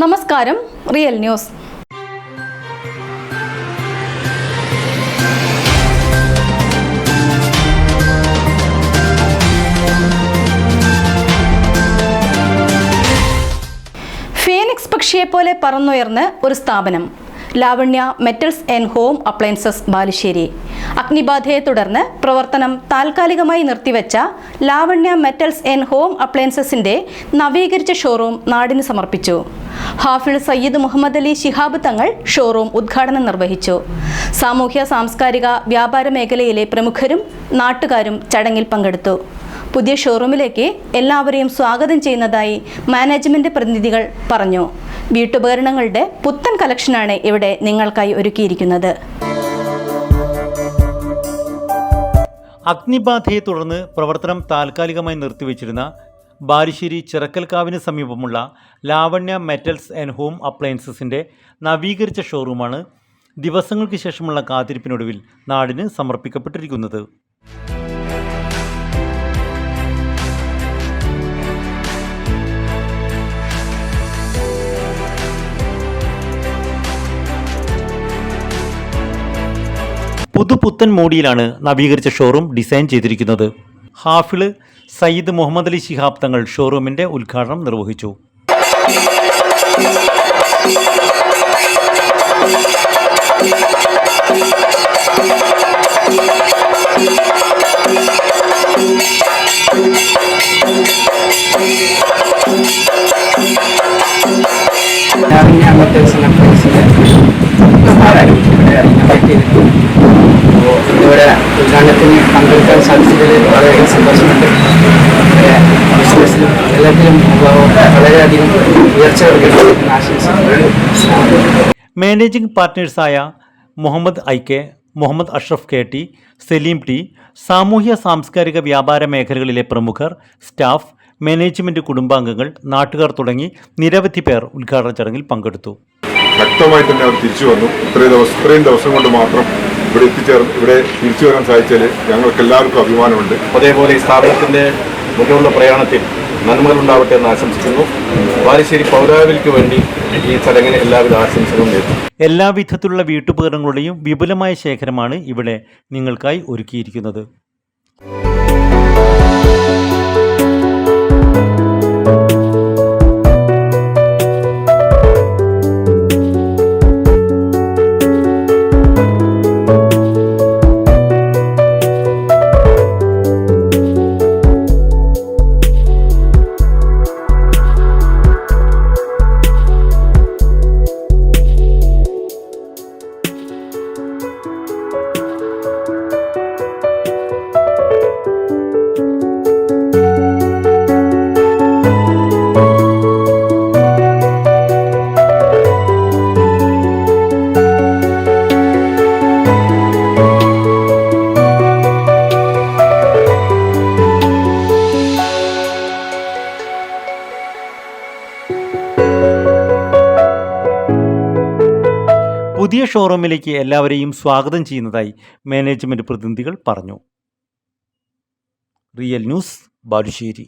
നമസ്കാരം real news. Phoenix പക്ഷിയെപ്പോലെ പറന്നുയർന്ന് ഒരു സ്ഥാപനം. Lavanya metals and home appliances Balussery. അഗ്നിബാധയെ തുടർന്ന് പ്രവർത്തനം താൽക്കാലികമായി നിർത്തിവെച്ച ലാവണ്യ മെറ്റൽസ് ആൻഡ് ഹോം അപ്ലയൻസസിന്റെ നവീകരിച്ച ഷോറൂം നാടിന് സമർപ്പിച്ചു. ഹാഫിൾ സയ്യിദ് മുഹമ്മദ് അലി ശിഹാബ് തങ്ങൾ ഷോറൂം ഉദ്ഘാടനം നിർവഹിച്ചു. സാമൂഹ്യ സാംസ്കാരിക വ്യാപാര മേഖലയിലെ പ്രമുഖരും നാട്ടുകാരും ചടങ്ങിൽ പങ്കെടുത്തു. പുതിയ ഷോറൂമിലേക്ക് എല്ലാവരെയും സ്വാഗതം ചെയ്യുന്നതായി മാനേജ്മെന്റ് പ്രതിനിധികൾ പറഞ്ഞു. വീട്ടുപകരണങ്ങളുടെ പുത്തൻ കളക്ഷനാണ് ഇവിടെ നിങ്ങൾക്കായി ഒരുക്കിയിരിക്കുന്നത്. അഗ്നിബാധയെ തുടർന്ന് പ്രവർത്തനം താൽക്കാലികമായി നിർത്തിവെച്ചിരുന്ന ബാലുശ്ശേരി ചിറക്കൽക്കാവിന് സമീപമുള്ള ലാവണ്യ മെറ്റൽസ് ആൻഡ് ഹോം അപ്ലയൻസസിന്റെ നവീകരിച്ച ഷോറൂമാണ് ദിവസങ്ങൾക്ക് ശേഷമുള്ള കാത്തിരിപ്പിനൊടുവിൽ നാടിന് സമർപ്പിക്കപ്പെട്ടിരിക്കുന്നത്. പുതുപുത്തൻ മോഡിയിലാണ് നവീകരിച്ച ഷോറൂം ഡിസൈൻ ചെയ്തിരിക്കുന്നത്. ഹാഫിൾ സയ്യിദ് മുഹമ്മദ് അലി ശിഹാബ് തങ്ങൾ ഷോറൂമിന്റെ ഉദ്ഘാടനം നിർവഹിച്ചു. ഞാൻ അപ്പോൾ ഇവിടെ ഉദ്ഘാടനത്തിന് പങ്കെടുക്കാൻ സാധിച്ചതിൽ വളരെയധികം സന്തോഷമുണ്ട്. ബിസിനസ്സിലും എല്ലാത്തിലും വളരെയധികം ഉയർച്ച managing പാർട്ട്നേഴ്സായ Muhammad I K Muhammad Ashraf K T Saleem T സാമൂഹ്യ സാംസ്കാരിക വ്യാപാര മേഖലകളിലെ പ്രമുഖർ സ്റ്റാഫ് മാനേജ്മെന്റ് കുടുംബാംഗങ്ങൾ നാട്ടുകാർ തുടങ്ങി നിരവധി പേർ ഉദ്ഘാടന ചടങ്ങിൽ പങ്കെടുത്തു. ശക്തമായി തന്നെ അവർ തിരിച്ചു വന്നു. ഇത്രയും ദിവസം ഇത്രയും ദിവസം കൊണ്ട് മാത്രം ഇവിടെ എത്തിച്ചേർന്ന് ഇവിടെ തിരിച്ചു വരാൻ സാധിച്ചാൽ ഞങ്ങൾക്ക് എല്ലാവർക്കും അഭിമാനമുണ്ട്. അതേപോലെ ഈ സ്ഥാപനത്തിന്റെ മുന്നോട്ടുള്ള പ്രയാണത്തിൽ നന്മകളുണ്ടാവട്ടെ എന്ന് ആശംസിക്കുന്നു. ബാലുശ്ശേരി പൗരാവലിക്ക് വേണ്ടി ഈ ചടങ്ങിന് എല്ലാവിധ ആശംസകളും നേരുന്നു. എല്ലാവിധത്തിലുള്ള വീട്ടുപകരണങ്ങളുടെയും വിപുലമായ ശേഖരമാണ് ഇവിടെ നിങ്ങൾക്കായി ഒരുക്കിയിരിക്കുന്നത്. പുതിയ ഷോറൂമിലേക്ക് എല്ലാവരെയും സ്വാഗതം ചെയ്യുന്നതായി മാനേജ്മെന്റ് പ്രതിനിധികൾ പറഞ്ഞു. Real news Balussery.